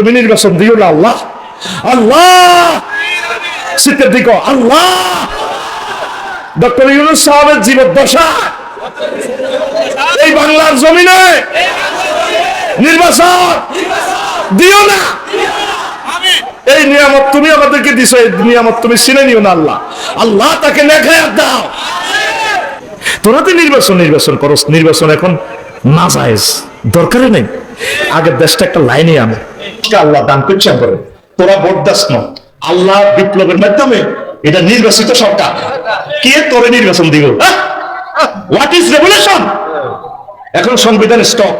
তুমি নির্বাচন দিও না, আল্লাহ। আল্লাহ! শীতের দিকে আল্লাহ! ডক্টর ইউনুস সাহেবের জীবদ্দশা। এই বাংলার জমিনে নির্বাচন দিও না। এই নিয়ামত তুমি আমাদেরকে দিছো, এই নিয়ামত তুমি চিনে নিও না, আল্লাহ। আল্লাহ তাকে নেখায়াত দাও। তোরা তো নির্বাচন নির্বাচন করস। নির্বাচন এখন না জায়েজ দরকারই নেই। আগের দেশটা একটা লাইনে আনে। এটা আল্লাহ দান করছেন করে তোরা দাস না আল্লাহ বিপ্লবের মাধ্যমে এটা নির্বাচিত সরকার। কে তোরে নির্বাচন দিব? হোয়াট ইজ রেভলিউশন এখন সংবিধান স্টপ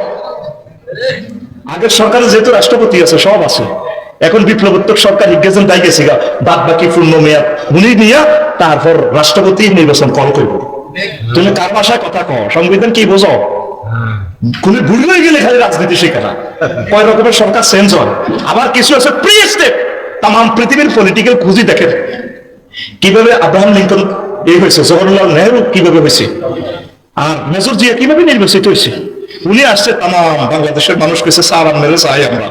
আগের সরকারে যেহেতু রাষ্ট্রপতি আছে, সব আছে। এখন বিপ্লবোত্তর সরকার ইজ্ঞাসন তাই গেছে গা বাদ বাকি পূর্ণ মেয়াদ উনি নিয়ে তারপর রাষ্ট্রপতি নির্বাচন কল করব। তুমি কার ভাষায় কথা কও? সংবিধান কি বোঝো হয়ে গেলে খালি রাজনীতি শেখে না। কয় রকমের সরকার চেঞ্জ হয়। আবার কিছু আছে প্রি স্টেপ তাম পৃথিবীর পলিটিক্যাল খুঁজি কীভাবে আব্রাহাম লিঙ্কন এই হয়েছে? নেহরু কীভাবে হয়েছে? আর মেজর জিয়া কীভাবে নির্বাচিত হয়েছে? উনি আসছে বাংলাদেশের মানুষ কেছে সার মেরে চাই আমরা।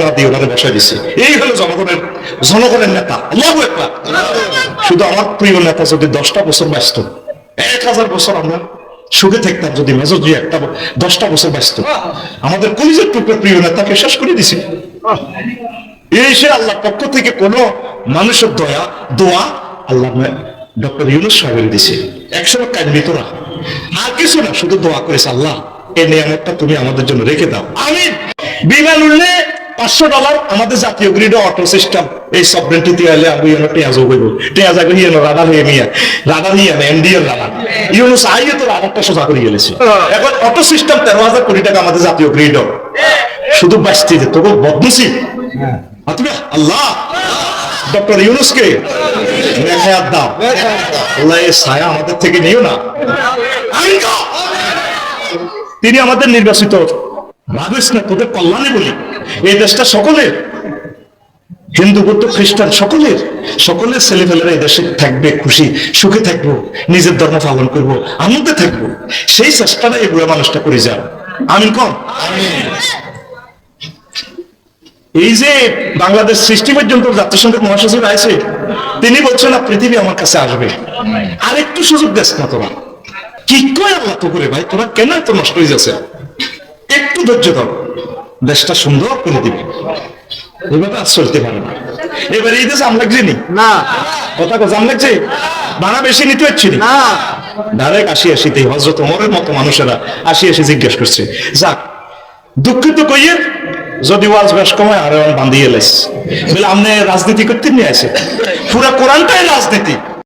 না দিয়ে ওনারে বসাই এই হলো জনগণের জনগণের নেতা। শুধু আমার প্রিয় নেতা যদি দশটা বছর ব্যস্ত, এক হাজার বছর আমরা সুখে থাকতাম যদি মেজর জিয়া একটা দশটা বছর ব্যস্ত। আমাদের কলিজের টুকরো প্রিয় নেতাকে শেষ করে দিছে। এই সে আল্লাহ পক্ষ থেকে কোন মানুষের দয়া, দোয়া আল্লাহ ডক্টর ইউনুস সাহেবের দিছে। একশো কাঁদবি তোরা আর কিছু না, শুধু দোয়া করেছে আল্লাহ এই নিয়ামতটা তুমি আমাদের জন্য রেখে দাও। আমি বিমান উঠলে পাঁচশো ডলার আমাদের জাতীয় গ্রিড অটো সিস্টেম এই সবরেন্টি আমি হিয়ে রাডার হয়ে মিয়া। রাডার হিয়ে না রাডার তো রাডারটা সোজা করে গেলেছে। এখন অটো সিস্টেম তেরো হাজার কোটি টাকা আমাদের জাতীয় গ্রিড শুধু বাঁচতে যে আল্লাহ! ডক্টর ইউনুসকে নেহায়াত দাও। আল্লাহ এই ছায়া আমাদের থেকে নিও না। তিনি আমাদের নির্বাচিত। ভাবিস না তোদের কল্যাণে বলি। এই দেশটা সকলের। হিন্দু, বৌদ্ধ, খ্রিস্টান সকলের। সকলের ছেলেপেলেরা এই দেশে থাকবে, খুশি, সুখে থাকব, নিজের ধর্ম পালন করব, আনন্দে থাকব। সেই চেষ্টাটা এই বুড়া মানুষটা করে যাও আমিন কম? এই যে বাংলাদেশ সৃষ্টি পর্যন্ত জাতিসংঘের মহাসচিব আছে তিনি বলছেন না পৃথিবী আমার কাছে আসবে। আর একটু সুযোগ দেশ না তোরা। কি কয় আল্লাহ করে ভাই? তোরা কেন এত নষ্ট হয়ে যাচ্ছে একটু ধৈর্য ধর। দেশটা সুন্দর করে দিবে। এভাবে আর চলতে পারে না। এবার এই দেশে আম লাগছে না। কথা কথা আম লাগছে ভাড়া বেশি নিতে হচ্ছে না। ডাইরেক্ট আসি আসিতেই হজরত ওমরের মতো মানুষেরা আসি আসি জিজ্ঞেস করছে। যাক দুঃখিত কইয়ে যদি ওয়াজ বেশ কমায় আর বান্ধিয়ে এলেস বলে আপনি রাজনীতি করতে নিয়ে আসে। পুরা কোরআনটাই রাজনীতি।